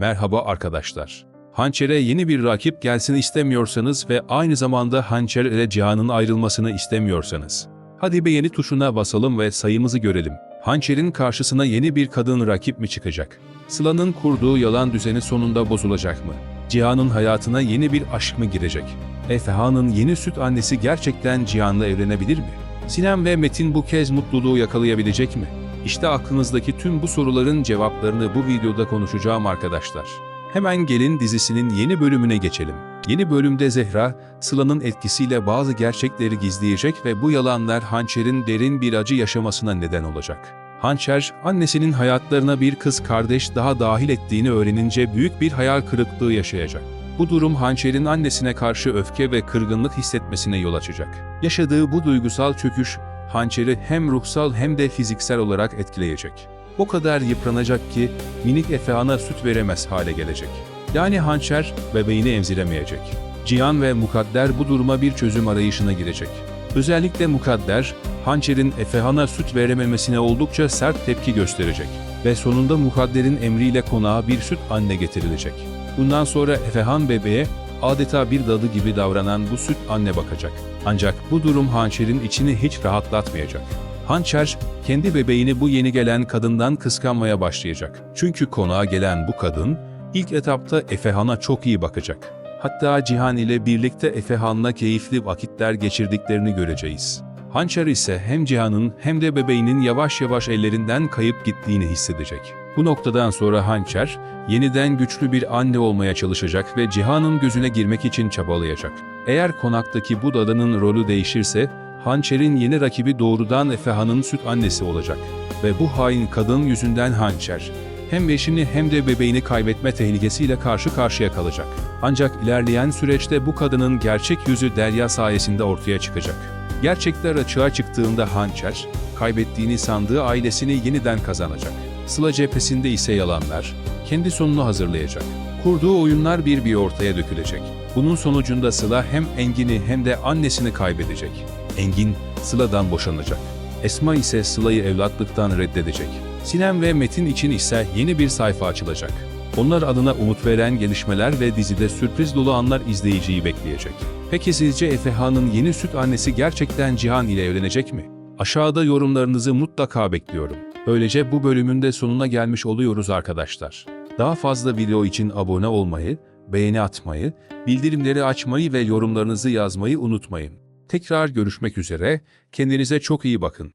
Merhaba arkadaşlar. Hançer'e yeni bir rakip gelsin istemiyorsanız ve aynı zamanda Hançer ile Cihan'ın ayrılmasını istemiyorsanız. Hadi beğeni tuşuna basalım ve sayımızı görelim. Hançer'in karşısına yeni bir kadın rakip mi çıkacak? Sıla'nın kurduğu yalan düzeni sonunda bozulacak mı? Cihan'ın hayatına yeni bir aşk mı girecek? Efehan'ın yeni süt annesi gerçekten Cihan'la evlenebilir mi? Sinem ve Metin bu kez mutluluğu yakalayabilecek mi? İşte aklınızdaki tüm bu soruların cevaplarını bu videoda konuşacağım arkadaşlar. Hemen Gelin dizisinin yeni bölümüne geçelim. Yeni bölümde Zehra, Sıla'nın etkisiyle bazı gerçekleri gizleyecek ve bu yalanlar Hançer'in derin bir acı yaşamasına neden olacak. Hançer, annesinin hayatlarına bir kız kardeş daha dahil ettiğini öğrenince büyük bir hayal kırıklığı yaşayacak. Bu durum Hançer'in annesine karşı öfke ve kırgınlık hissetmesine yol açacak. Yaşadığı bu duygusal çöküş, Hançer'i hem ruhsal hem de fiziksel olarak etkileyecek. O kadar yıpranacak ki minik Efehan'a süt veremez hale gelecek. Yani Hançer bebeğini emziremeyecek. Cihan ve Mukadder bu duruma bir çözüm arayışına girecek. Özellikle Mukadder, Hançer'in Efehan'a süt verememesine oldukça sert tepki gösterecek. Ve sonunda Mukadder'in emriyle konağa bir süt anne getirilecek. Bundan sonra Efehan bebeğe adeta bir dadı gibi davranan bu süt anne bakacak. Ancak bu durum Hançer'in içini hiç rahatlatmayacak. Hançer, kendi bebeğini bu yeni gelen kadından kıskanmaya başlayacak. Çünkü konağa gelen bu kadın, ilk etapta Efehan'a çok iyi bakacak. Hatta Cihan ile birlikte Efehan'la keyifli vakitler geçirdiklerini göreceğiz. Hançer ise hem Cihan'ın hem de bebeğinin yavaş yavaş ellerinden kayıp gittiğini hissedecek. Bu noktadan sonra Hançer, yeniden güçlü bir anne olmaya çalışacak ve Cihan'ın gözüne girmek için çabalayacak. Eğer konaktaki bu dadının rolü değişirse, Hançer'in yeni rakibi doğrudan Efehan'ın süt annesi olacak. Ve bu hain kadın yüzünden Hançer, hem eşini hem de bebeğini kaybetme tehlikesiyle karşı karşıya kalacak. Ancak ilerleyen süreçte bu kadının gerçek yüzü Derya sayesinde ortaya çıkacak. Gerçekler açığa çıktığında Hançer, kaybettiğini sandığı ailesini yeniden kazanacak. Sıla cephesinde ise yalanlar, kendi sonunu hazırlayacak. Kurduğu oyunlar bir bir ortaya dökülecek. Bunun sonucunda Sıla hem Engin'i hem de annesini kaybedecek. Engin, Sıla'dan boşanacak. Esma ise Sıla'yı evlatlıktan reddedecek. Sinem ve Metin için ise yeni bir sayfa açılacak. Onlar adına umut veren gelişmeler ve dizide sürpriz dolu anlar izleyiciyi bekleyecek. Peki sizce Efehan'ın yeni süt annesi gerçekten Cihan ile evlenecek mi? Aşağıda yorumlarınızı mutlaka bekliyorum. Böylece bu bölümün de sonuna gelmiş oluyoruz arkadaşlar. Daha fazla video için abone olmayı, beğeni atmayı, bildirimleri açmayı ve yorumlarınızı yazmayı unutmayın. Tekrar görüşmek üzere, kendinize çok iyi bakın.